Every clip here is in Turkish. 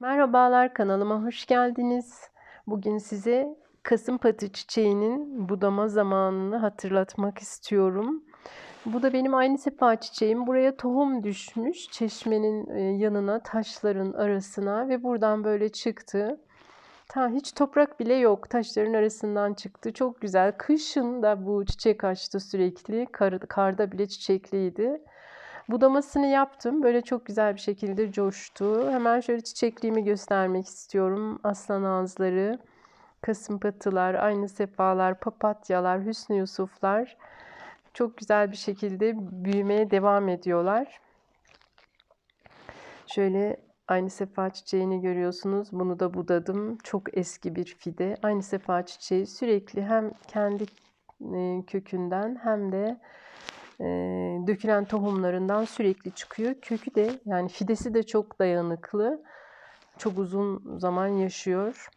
Merhabalar kanalıma hoş geldiniz. Bugün size kasımpatı çiçeğinin budama zamanını hatırlatmak istiyorum. Bu da benim aynı sefa çiçeğim. Buraya tohum düşmüş çeşmenin e, yanına, taşların arasına ve buradan böyle çıktı. Ta hiç toprak bile yok. Taşların arasından çıktı. Çok güzel. Kışın da bu çiçek açtı sürekli. Kar, karda bile çiçekliydi. Budamasını yaptım. Böyle çok güzel bir şekilde coştu. Hemen şöyle çiçekliğimi göstermek istiyorum. Aslan ağızları, kasımpatılar, aynı sefalar, papatyalar, hüsnü yusuflar çok güzel bir şekilde büyümeye devam ediyorlar. Şöyle aynı sefa çiçeğini görüyorsunuz. Bunu da budadım. Çok eski bir fide. Aynı sefa çiçeği sürekli hem kendi e, kökünden hem de e, dökülen tohumlarından sürekli çıkıyor. Kökü de yani fidesi de çok dayanıklı. Çok uzun zaman yaşıyor.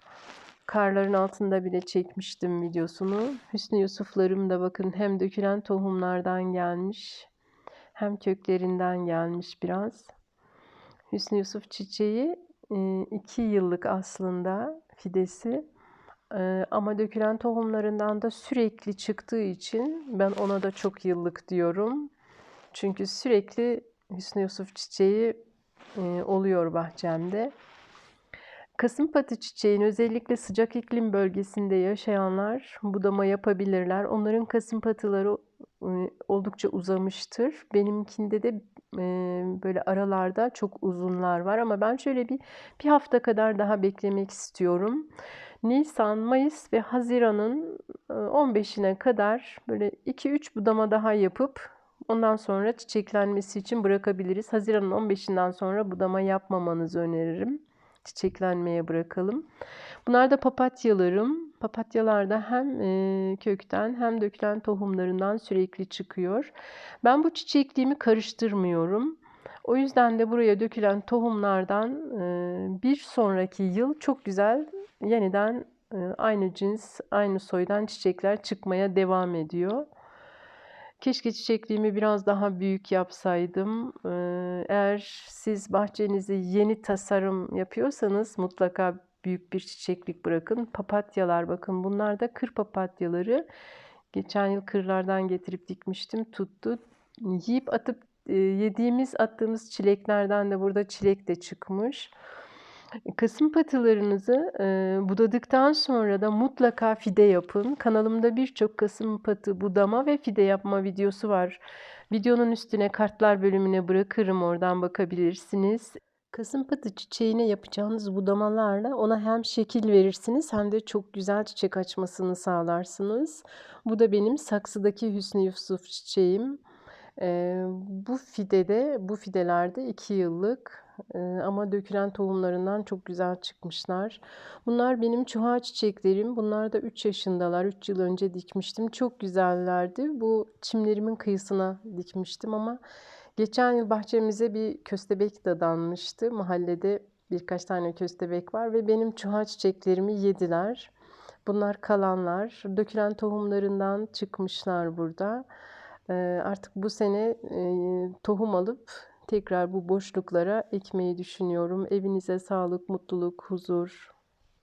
Karların altında bile çekmiştim videosunu. Hüsnü Yusuflarım da bakın hem dökülen tohumlardan gelmiş hem köklerinden gelmiş biraz. Hüsnü Yusuf çiçeği iki yıllık aslında fidesi. Ama dökülen tohumlarından da sürekli çıktığı için ben ona da çok yıllık diyorum. Çünkü sürekli Hüsnü Yusuf çiçeği oluyor bahçemde. Kasımpatı çiçeğin özellikle sıcak iklim bölgesinde yaşayanlar budama yapabilirler. Onların kasımpatıları oldukça uzamıştır. Benimkinde de böyle aralarda çok uzunlar var ama ben şöyle bir bir hafta kadar daha beklemek istiyorum. Nisan, Mayıs ve Haziran'ın 15'ine kadar böyle 2-3 budama daha yapıp ondan sonra çiçeklenmesi için bırakabiliriz. Haziran'ın 15'inden sonra budama yapmamanızı öneririm. Çiçeklenmeye bırakalım. Bunlar da papatyalarım. Papatyalar da hem kökten hem dökülen tohumlarından sürekli çıkıyor. Ben bu çiçekliğimi karıştırmıyorum. O yüzden de buraya dökülen tohumlardan bir sonraki yıl çok güzel yeniden aynı cins, aynı soydan çiçekler çıkmaya devam ediyor. Keşke çiçekliğimi biraz daha büyük yapsaydım. Eğer siz bahçenizi yeni tasarım yapıyorsanız mutlaka büyük bir çiçeklik bırakın. Papatyalar bakın bunlar da kır papatyaları. Geçen yıl kırlardan getirip dikmiştim tuttu. Yiyip atıp yediğimiz attığımız çileklerden de burada çilek de çıkmış. Kasım patılarınızı e, budadıktan sonra da mutlaka fide yapın. Kanalımda birçok kasım patı budama ve fide yapma videosu var. Videonun üstüne kartlar bölümüne bırakırım oradan bakabilirsiniz. Kasım patı çiçeğine yapacağınız budamalarla ona hem şekil verirsiniz hem de çok güzel çiçek açmasını sağlarsınız. Bu da benim saksıdaki Hüsnü Yusuf çiçeğim. Ee, bu fidede, bu fidelerde 2 yıllık ee, ama dökülen tohumlarından çok güzel çıkmışlar. Bunlar benim çuha çiçeklerim. Bunlar da 3 yaşındalar. 3 yıl önce dikmiştim. Çok güzellerdi. Bu çimlerimin kıyısına dikmiştim ama geçen yıl bahçemize bir köstebek dadanmıştı. Mahallede birkaç tane köstebek var ve benim çuha çiçeklerimi yediler. Bunlar kalanlar. Dökülen tohumlarından çıkmışlar burada. Ee, artık bu sene e, tohum alıp tekrar bu boşluklara ekmeyi düşünüyorum. Evinize sağlık, mutluluk, huzur,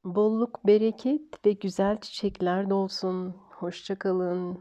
bolluk, bereket ve güzel çiçekler dolsun. Hoşçakalın.